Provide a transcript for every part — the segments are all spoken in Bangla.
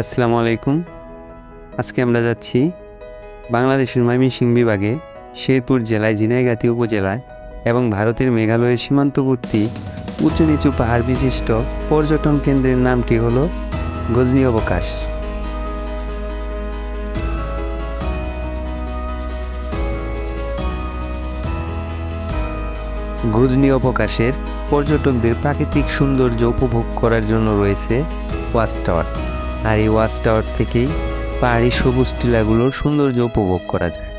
আসসালামু আলাইকুম। আজকে আমরা যাচ্ছি বাংলাদেশের ময়মনসিংহ বিভাগে শেরপুর জেলায় ঝিনাইগাতি উপজেলায় এবং ভারতের মেঘালয়ের সীমান্তবর্তী উঁচু নিচু পাহাড় বিশিষ্ট পর্যটন কেন্দ্রের নামটি হলো গজনী অবকাশ। গজনী অবকাশের পর্যটকদের প্রাকৃতিক সৌন্দর্য উপভোগ করার জন্য রয়েছে ওয়াচ টাওয়ার। আর এই ওয়াচ টাওয়ার থেকেই পাহাড়ি সবুজ টিলাগুলোর সৌন্দর্য উপভোগ করা যায়।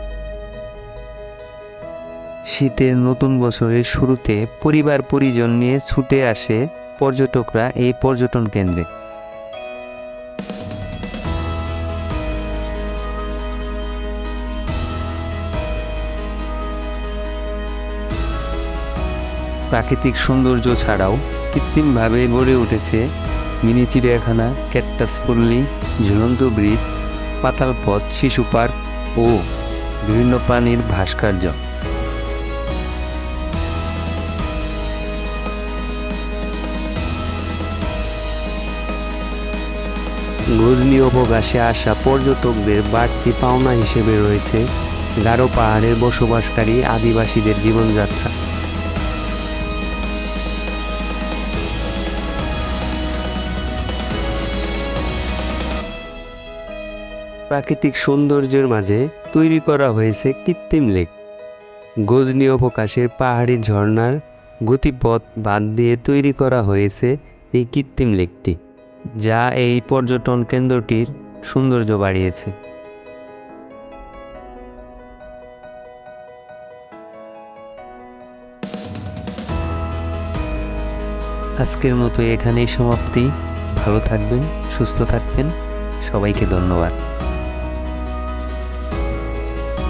শীতের নতুন বছরের শুরুতে পরিবার পরিজন নিয়ে ছুটে আসে পর্যটকরা এই পর্যটন কেন্দ্রে। প্রাকৃতিক সৌন্দর্য ছাড়াও কৃত্রিমভাবে গড়ে উঠেছে মিনি চিড়িয়াখানা, ক্যাকটাস পল্লী, ঝুলন্ত ব্রিজ, পাতাল পথ, শিশু পার্ক ও বিভিন্ন প্রাণীর ভাস্কর্য। গজনি অবকাশে আসা পর্যটকদের বাড়তি পাওনা হিসেবে রয়েছে গারো পাহাড়ের বসবাসকারী আদিবাসীদের জীবনযাত্রা। প্রাকৃতিক সৌন্দর্যের মাঝে তৈরি করা হয়েছে কৃত্রিম লেক। গজনি অবকাশের পাহাড়ি ঝর্ণার গতিপথ বাদ দিয়ে তৈরি করা হয়েছে এই কৃত্রিম লেকটি, যা এই পর্যটন কেন্দ্রটির সৌন্দর্য বাড়িয়েছে। আজকের মতো এখানেই সমাপ্তি। ভালো থাকবেন, সুস্থ থাকবেন। সবাইকে ধন্যবাদ।